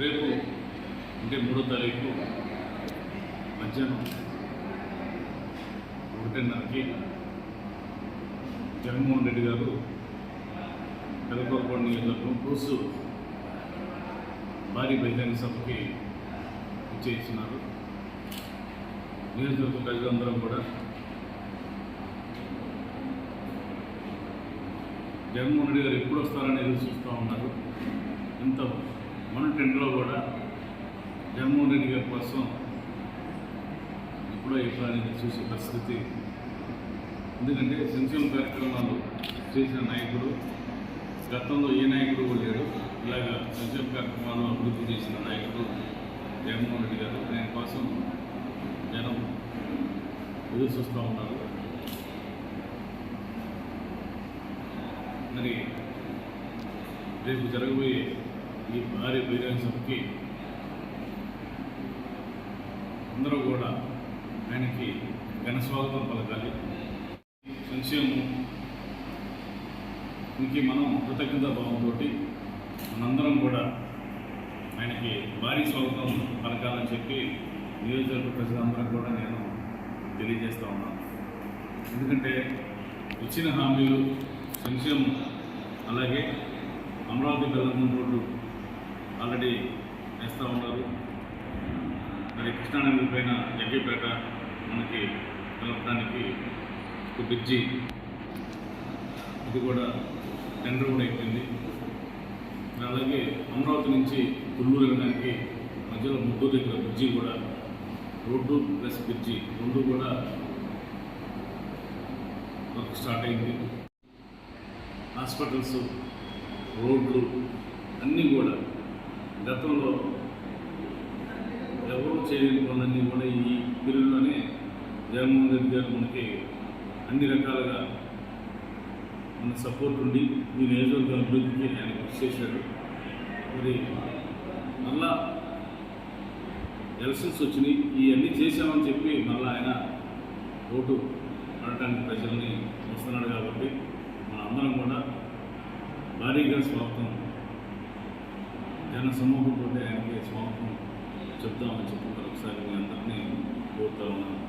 రేపు అంటే మూడో తారీఖు మధ్యాహ్నం ఒకటిన్నరకి జగన్మోహన్ రెడ్డి గారు కలకొరపాడు నియోజకవర్గం కోసు భారీ బహిరంగ సభకి ఇచ్చేస్తున్నారు నియోజకవర్గ ప్రజలందరం కూడా జగన్మోహన్ రెడ్డి గారు ఎప్పుడు వస్తారని ఎదురు చూస్తూ ఉన్నారు. ఇంత మన టెంట్లో కూడా జగన్మోహన్ రెడ్డి గారి కోసం ఎప్పుడో ఎప్పుడు అనేది చూసే పరిస్థితి. ఎందుకంటే సంక్షేమ కార్యక్రమాలు చేసిన నాయకుడు గతంలో ఏ నాయకుడు లేడు. ఇలాగ సంక్షేమ కార్యక్రమాలు అభివృద్ధి చేసిన నాయకుడు జగన్మోహన్ రెడ్డి గారు. దానికోసం కోసం జనం ఎదురు చూస్తూ ఉన్నారు. మరి రేపు జరగబోయే ఈ భారీ బహిరంగ సభకి అందరూ కూడా ఆయనకి ఘన స్వాగతం పలకాలి. సంక్షేమం ఇంకే మనం కృతజ్ఞత భావంతో మనందరం కూడా ఆయనకి భారీ స్వాగతం పలకాలని చెప్పి నియోజకవర్గ ప్రజలందరం కూడా నేను తెలియజేస్తా ఉన్నాను. ఎందుకంటే ఇచ్చిన హామీలు సంక్షేమం అలాగే అమరావతి బెల్లంకొండ రోడ్డు ఆల్రెడీ వేస్తూ ఉన్నారు. మరి కృష్ణానది పైన జగ్గేపేట మనకి కలపడానికి ఒక బ్రిడ్జి. ఇది కూడా టెండర్ కూడా అయిపోయింది. అలాగే అమరావతి నుంచి తుళ్ళూరు వెళ్ళడానికి మధ్యలో ముగ్గురు దగ్గర బ్రిడ్జి కూడా రోడ్డు ప్లస్ బ్రిడ్జి రెండు కూడా వర్క్ స్టార్ట్ అయింది. హాస్పిటల్స్ రోడ్లు అన్నీ కూడా గతంలో ఎవరు చేయలేని పనులన్నీ కూడా ఈ పీరియడ్లోనే జగన్మోహన్ రెడ్డి గారు మనకి అన్ని రకాలుగా మన సపోర్ట్ ఉండి ఈ నియోజకవర్గ అభివృద్ధికి ఆయన కృషి చేశాడు. మరి మళ్ళా ఎలక్షన్స్ వచ్చినాయి. ఇవన్నీ చేశామని చెప్పి మళ్ళీ ఆయన ఓటు అడటానికి ప్రజల్ని వస్తున్నాడు కాబట్టి మన అందరం కూడా భారీగా స్వాగతం జన సమూహంతో ఆయనకి స్వాగతం చెప్తామని చెప్పుకుంటారు ఒకసారి మీ అందరినీ కోరుతా ఉన్నాను.